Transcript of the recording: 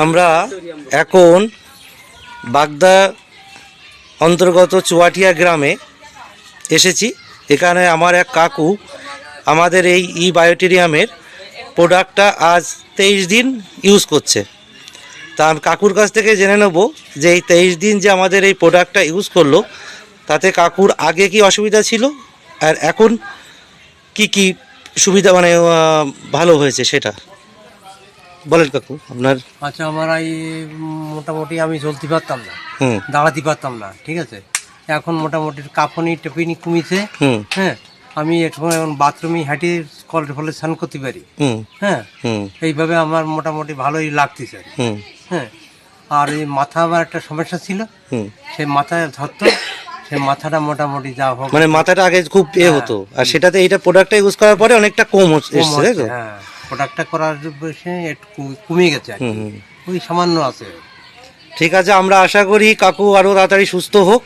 আমরা এখন বাগদা অন্তর্গত চুয়াটিয়া গ্রামে এসেছি। এখানে আমার এক কাকু আমাদের এই ই বায়োটেরিয়ামের প্রোডাক্টটা আজ তেইশ দিন ইউজ করছে। তা কাকুর কাছ থেকে জেনে নেব যে এই তেইশ দিন যে আমাদের এই প্রোডাক্টটা ইউজ করল, তাতে কাকুর আগে কি অসুবিধা ছিল আর এখন কি কি সুবিধা মানে ভালো হয়েছে সেটা? বলেন কাকু আপনার? আচ্ছা আমার এই মোটামুটি আমি চলতে পারতাম না। দাঁড়াতে পারতাম না ঠিক আছে? এখন মোটামুটি কাঁপুনি টেপিনি কমিছে। হ্যাঁ আমি এখন এখন বাথরুমে হাঁটি কল ফলে স্নান করতে পারি। হ্যাঁ হুম। এইভাবে আমার মোটামুটি ভালোই লাগতেছে হ্যাঁ আর এই মাথা আমার একটা সমস্যা ছিল। সেই মাথায় ধরতো সেই মাথাটা মোটামুটি যা হোক। মানে মাথাটা আগে খুব এ। হতো। আর সেটাতে এইটা প্রোডাক্টটা ইউজ করার পরে অনেকটা কম হচ্ছে- তাই তো? হ্যাঁ। প্রোডাক্টটা করার একটু কমে গেছে আর কি। হুম হুম। ওই সামান্য আছে। ঠিক আছে আমরা আশা করি কাকু আরও তাড়াতাড়ি সুস্থ হোক।